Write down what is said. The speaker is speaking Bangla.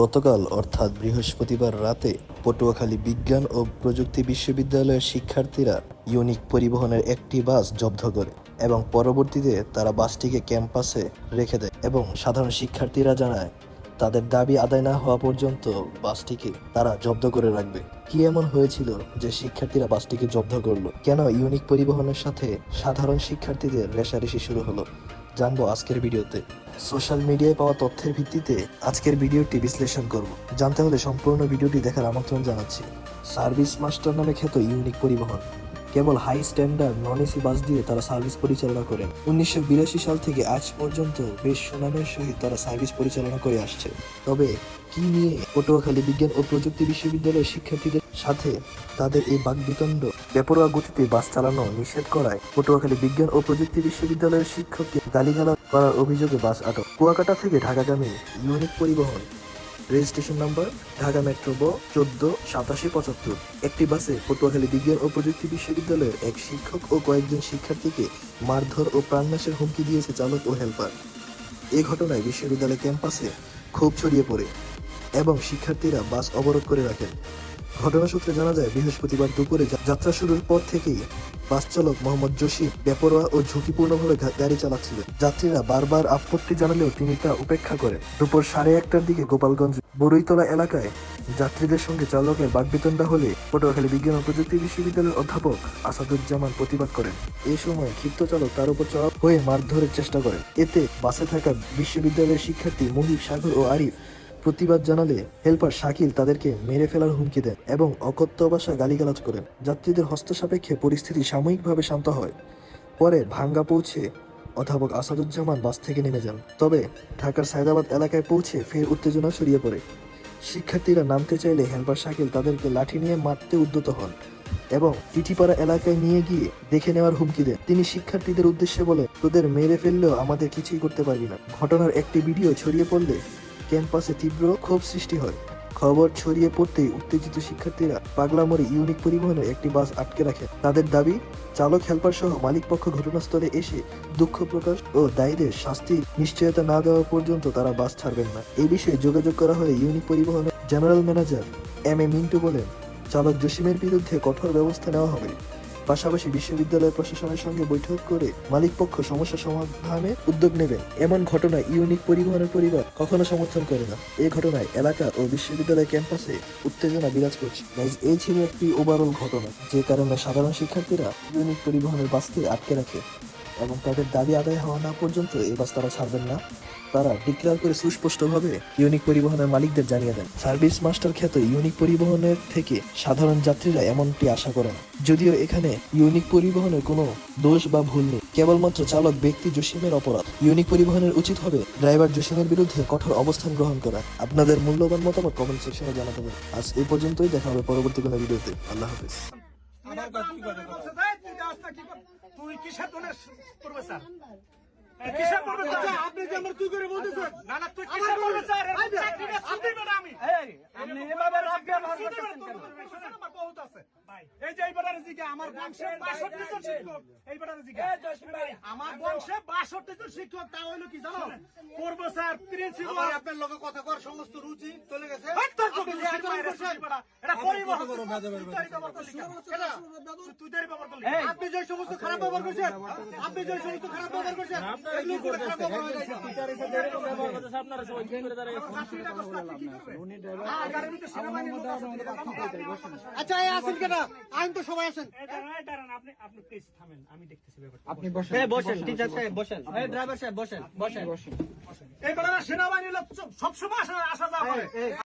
গতকাল, অর্থাৎ বৃহস্পতিবার রাতে, পটুয়াখালী বিজ্ঞান ও প্রযুক্তি বিশ্ববিদ্যালয়ের শিক্ষার্থীরা ইউনিক পরিবহনের একটি বাস জব্দ করে এবং পরবর্তীতে তারা বাসটিকে ক্যাম্পাসে রেখে দেয় এবং সাধারণ শিক্ষার্থীরা জানায়, তাদের দাবি আদায় না হওয়া পর্যন্ত বাসটিকে তারা জব্দ করে রাখবে। কি এমন হয়েছিল যে শিক্ষার্থীরা বাসটিকে জব্দ করল? কেন ইউনিক পরিবহনের সাথে সাধারণ শিক্ষার্থীদের রেশারেশি শুরু হলো? জানব আজকের ভিডিওতে। সোশ্যাল মিডিয়ায় পাওয়া তথ্যের ভিত্তিতে আজকের ভিডিওটি বিশ্লেষণ করব। জানতে হলে সম্পূর্ণ ভিডিওটি দেখার আমন্ত্রণ জানাচ্ছি। সার্ভিস মাস্টার নামে খ্যাত ইউনিক পরিবহন। কেবল high standard non AC bus দিয়ে তারা সার্ভিস পরিচালনা করেন। উনিশশো বিরাশি সাল থেকে আজ পর্যন্ত বেশ সুনামের সহিত তারা সার্ভিস পরিচালনা করে আসছে। তবে কি নিয়ে পটুয়াখালী বিজ্ঞান ও প্রযুক্তি বিশ্ববিদ্যালয়ের শিক্ষার্থীদের সাথে তাদের এই বাকবিতণ্ড বেপরোয়া গতিতে বাস চালানো নিষেধ করায় পটুয়াখালী বিজ্ঞান ও প্রযুক্তি বিশ্ববিদ্যালয়ের শিক্ষককে গালিগালা করার অভিযোগে বাস আটক। কুয়াকাটা থেকে ঢাকাগামী Unique Paribahan. Registration number, Dhaka metro ব, চোদ্দ, সাতাশি, পঁচাত্তর। একটি বাসে পটুয়াখালী বিজ্ঞান ও প্রযুক্তি বিশ্ববিদ্যালয়ের এক শিক্ষক ও কয়েকজন শিক্ষার্থীকে মারধর ও প্রাণনাশের হুমকি দিয়েছে চালক ও হেল্পার। এ ঘটনায় বিশ্ববিদ্যালয় ক্যাম্পাসে ক্ষোভ ছড়িয়ে পড়ে এবং শিক্ষার্থীরা বাস অবরোধ করে রাখেন। ঘটনা সূত্রে জানা যায়, বৃহস্পতিবার দুপুরে যাত্রা শুরুর পর থেকেই বাস চালক মোহাম্মদ জসিম বেপরোয়া ও ঝুঁকিপূর্ণভাবে গাড়ি চালাচ্ছিলেন। যাত্রীরা বারবার আপত্তি জানালেও তিনি তা উপেক্ষা করেন। দুপুর সাড়ে একটার দিকে গোপালগঞ্জ বরুইতলা এলাকায় যাত্রীদের সঙ্গে চালকের বাগবিতণ্ডা হলে পটুয়াখালী বিজ্ঞান ও প্রযুক্তি বিশ্ববিদ্যালয়ের অধ্যাপক আসাদুজ্জামান প্রতিবাদ করেন। এই সময় ক্ষিপ্ত চালক তার উপর চড়াও হয়ে মারধরের চেষ্টা করেন। এতে বাসে থাকা বিশ্ববিদ্যালয়ের শিক্ষার্থী মুহিব সাগর ও আরিফ প্রতিবাদ জানালে হেল্পার শাকিল তাদেরকে মেরে ফেলার হুমকি দেন এবং অকথ্য ভাষায় গালিগালাজ করেন। যাত্রীদের হস্তসাপেক্ষে পরিস্থিতি সাময়িকভাবে শান্ত হয়। পরে ভাঙ্গা পৌঁছে অধ্যাপক আসাদুজ্জামান বাস থেকে নেমে যান। তবে ঢাকার সায়দাবাদ এলাকায় পৌঁছে ফের উত্তেজনা ছড়িয়ে পড়ে। শিক্ষার্থীরা নামতে চাইলে হেল্পার শাকিল তাদেরকে লাঠি নিয়ে মারতে উদ্যত হন এবং টিটিপাড়া এলাকায় নিয়ে গিয়ে দেখে নেওয়ার হুমকি দেন। তিনি শিক্ষার্থীদের উদ্দেশ্যে বলে তোদের মেরে ফেললেও আমাদের কিছুই করতে পারবি না। ঘটনার একটি ভিডিও ছড়িয়ে পড়লে ক্যাম্পাসে তীব্র ক্ষোভ সৃষ্টি হয়। খবর ছড়িয়ে পড়তেই উত্তেজিত শিক্ষার্থীরা পাগলামোড়ে ইউনিক পরিবহনের একটি বাস আটকে রাখে। তাদের দাবি, চালক হেল্পার সহ মালিকপক্ষ ঘটনাস্থলে এসে দুঃখ প্রকাশ ও দায়ীদের শাস্তি নিশ্চয়তা না দেওয়া পর্যন্ত তারা বাস ছাড়বেন না। এই বিষয়ে যোগাযোগ করা হলে ইউনিক পরিবহনের general manager M A Mintu বলেন, চালক জসিমের বিরুদ্ধে কঠোর ব্যবস্থা নেওয়া হবে। পাশাপাশি বিশ্ববিদ্যালয় প্রশাসনের সঙ্গে বৈঠক করে মালিকপক্ষ সমস্যা সমাধানে উদ্যোগ নেবেন। এমন ঘটনায় ইউনিক পরিবহনের পরিবার কখনো সমর্থন করে না। এই ঘটনায় এলাকা ও বিশ্ববিদ্যালয় ক্যাম্পাসে উত্তেজনা বিরাজ করছে। এই ছিল একটি ওভারঅল ঘটনা, যে কারণে সাধারণ শিক্ষার্থীরা ইউনিক পরিবহনের বাসকে আটকে রাখে। এবং তাদের দাবি আদায় হওয়া না পর্যন্ত এই বাস তারা ছাড়বেন না। তারা ডিক্লেয়ার করে সুস্পষ্টভাবে ইউনিক পরিবহনের মালিকদের জানিয়ে দেন। সার্ভিস মাস্টার খ্যাত ইউনিক পরিবহনের থেকে সাধারণ যাত্রীরা এমনটি আশা করেন। যদিও এখানে ইউনিক পরিবহনের কোনো দোষ বা ভুল নেই। কেবলমাত্র চালক, ব্যক্তি, জসিমের অপরাধ। ইউনিক পরিবহনের উচিত হবে ড্রাইভার জসিমের বিরুদ্ধে কঠোর অবস্থান গ্রহণ করা। আপনাদের মূল্যবান মতামত কমেন্ট সেকশনে জানাতে পারেন। আজ এই পর্যন্তই, দেখা হবে পরবর্তী কোনো ভিডিওতে আল্লাহ হাফিজ। আমার কথা কি করে বলছে, তুই যাস কি তুই কিসের জন্য করবে স্যার কিসের করবে স্যার? আপনি যে আমার তুই করে বলতেছেন? না না তুই কিসের করবে স্যার চাকরিটা ছুটি না আমি। আপনি এভাবে রাগ ব্যবহার আমার বহুত আছে। ভাই। এই যে এই জিকে আমার বংশে 62 জন শিক্ষক। এই বেটার জিকে আমার বংশে 62 জন শিক্ষক তা কি জানো? করব স্যার প্রিন্সিপাল। আপনার লোকের কথা কর সমস্ত রুচি চলে গেছে। তোর কবি যে এটা পরিবহন? আপনি সমস্ত খারাপ ব্যবহার করছেন আপনি যে সমস্ত খারাপ ব্যবহার করছেন এগুলো করে খারাপ ব্যবহার হয়ে যায়। আচ্ছা এই আসেন কেনা? আইন তো সবাই আসেন। আপনি আপনি প্লিজ থামেন আমি দেখতেছি ব্যাপারটা। হ্যাঁ বসেন টিচার সাহেব বসেন। এই ড্রাইভার সাহেব বসেন বসেন। এই বেটা সেনাবাহিনীর লোক সবসময় আসা আসা যাওয়া করে।